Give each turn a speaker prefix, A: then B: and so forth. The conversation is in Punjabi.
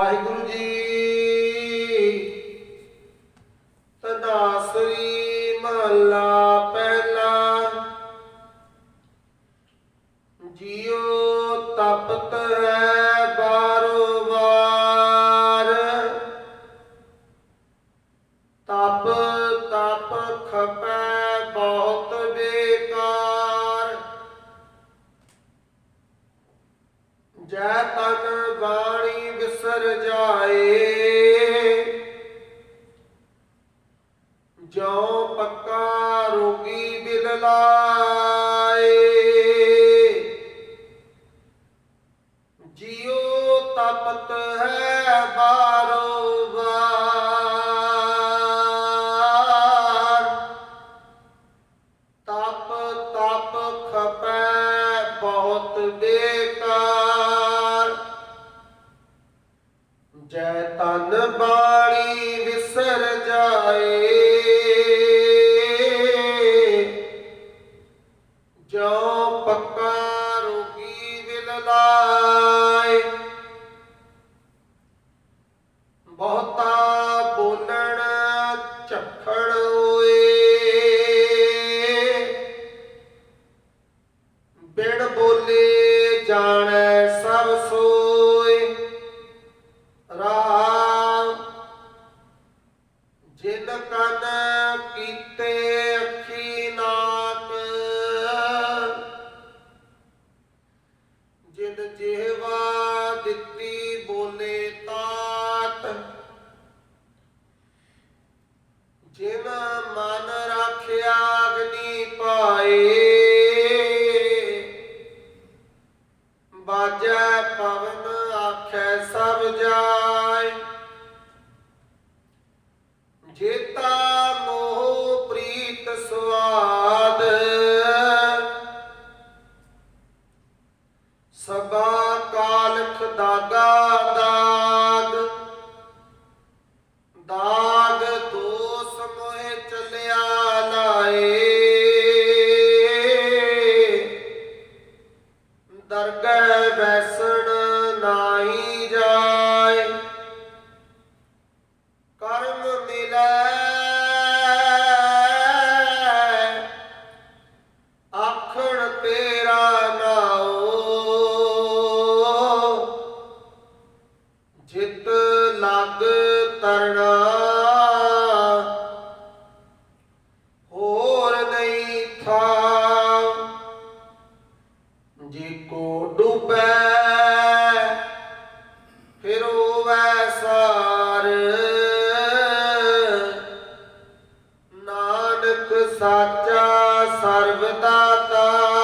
A: ਵਾਹਿਗੁਰੂ ਜੀ। ਤਨਾਸਰੀ ਮਹਲਾ ਪਹਿਲਾ। ਜਿਉ ਤਪਤ ਹੈ ਬਾਰੋ ਵਾਰ। ਤਪ ਤਪ ਖਪੈ ਬਹੁਤ ਬੇਕਾਰ। ਜੈ ਤਨ ਬਾਣੀ ਵਿਸਰ ਜਾਏ। ਜੋ ਪੱਕਾ ਰੋਗੀ ਬਿਲ ਲਾਏ। ਜਿਉ ਤਪਤ ਹੈ ਬਾਰੋ ਵਾਰ। ਤਪ ਤਪ ਖਪੈ ਬਹੁਤ ਬੇਕਾਰ। ਜੈ ਤਨ ਬਾਣੀ ਵਿਸਰ ਜਾਏ ਜੋ ਪੱਕਾ ਰੋਗੀ ਵਿਲ ਲਾਏ। ਬਹੁਤਾ ਬੋਲਣ ਝੱਖੜ ਹੋਏ ਬਿੜ ਬੋਲੇ ਜਾਣੈ ਬਾਜੈ ਪਵਨ ਆਖੈ ਸਭ ਜਾਏ। ਜੇਤਾ ਮੋਹ ਪ੍ਰੀਤ ਸੁਆਦ। ਸਭਾ ਕਾਲਖ ਦਾਗਾ ਦਾਗ। ਦਾ ਜਿਤ ਲਗ ਤਰਣਾ, ਹੋਰ ਨਹੀਂ ਥਾ ਜੇ ਕੋ ਡੁਬੈ, ਫਿਰ ਹੋਵੈ ਸਾਰ। ਨਾਨਕ ਸਾਚਾ ਸਰਬ ਦਾਤਾਰ